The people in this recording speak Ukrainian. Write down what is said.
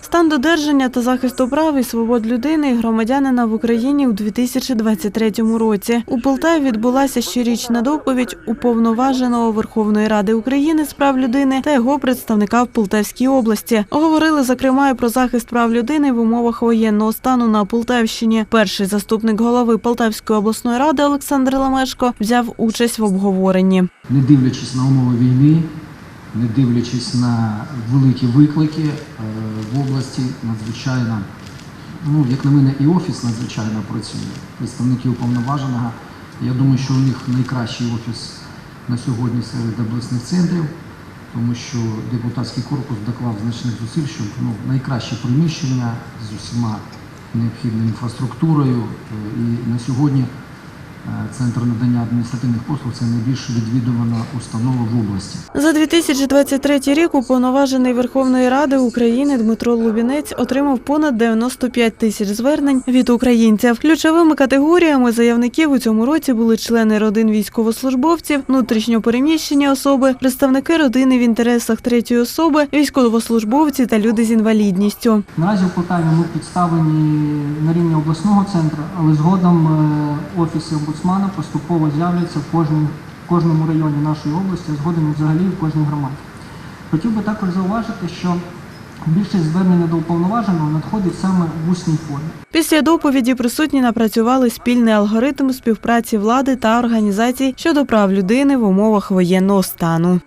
Стан додержання та захисту прав і свобод людини і громадянина в Україні у 2023 році. У Полтаві відбулася щорічна доповідь уповноваженого Верховної Ради України з прав людини та його представника в Полтавській області. Говорили зокрема про захист прав людини в умовах воєнного стану на Полтавщині. Перший заступник голови Полтавської обласної ради Олександр Ламешко взяв участь в обговоренні. не дивлячись на умови війни, не дивлячись на великі виклики е, області, надзвичайно, ну, як на мене, і офіс надзвичайно працює. Представники уповноваженого. Я думаю, що у них найкращий офіс на сьогодні серед обласних центрів, тому що депутатський корпус доклав значних зусиль, щоб ну, найкраще приміщення з усіма необхідною інфраструктурою. Е, І на сьогодні Центр надання адміністративних послуг це найбільш відвідувана установа в області. За 2023 рік уповноважений Верховної Ради України Дмитро Лубінець отримав понад 95 тисяч звернень від українців. Ключовими категоріями заявників у цьому році були члени родин військовослужбовців, внутрішньопереміщені особи, представники родини в інтересах третьої особи, військовослужбовці та люди з інвалідністю. Наразі в Полтаві ми представлені на рівні обласного центру, але згодом офіси омбудсмана поступово з'являться в кожному районі нашої області, а згодом взагалі в кожній громаді. Хотів би також зауважити, що більшість звернення до уповноваженого надходить саме в усній формі. Після доповіді присутні напрацювали спільний алгоритм співпраці влади та організацій щодо прав людини в умовах воєнного стану.